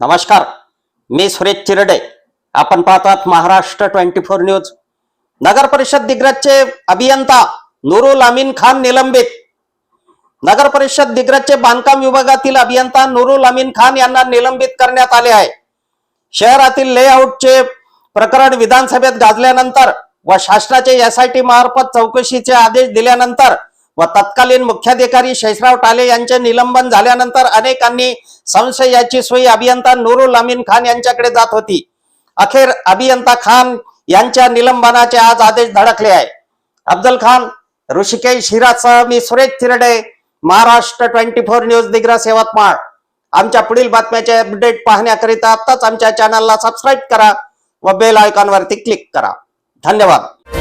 नमस्कार मी सुरेश चिरडे. आपण पाहतात महाराष्ट्र ट्वेंटी फोर न्यूज. नगर परिषद दिग्रजचे अभियंता नुरुल अमीन खान निलंबित. नगर परिषद दिग्रजचे बांधकाम विभागातील अभियंता नुरुल अमीन खान यांना निलंबित करण्यात आले आहे. शहरातील लेआउटचे प्रकरण विधानसभेत गाजल्यानंतर व शासनाचे एस आय टी मार्फत चौकशीचे आदेश दिल्यानंतर व तत्कालीन मुख्याधिकारी शेषराव टाले यांचे निलंबन झाल्यानंतर अनेकांनी संशयाची सोयी अभियंता नुरुल अमीन खान यांच्याकडे जात होती. अखेर अभियंता खान यांच्या निलंबनाचे आज आदेश धडकले आहे. अफजल खान ऋषिकेश हिरासह मी Suresh Thirade Maharashtra twenty four news Digras Yavatmal. आमच्या पुढील बातम्याचे अपडेट पाहण्याकरिता आत्ताच आमच्या चॅनलला सबस्क्राईब करा व बेल आयकॉनवरती क्लिक करा. धन्यवाद.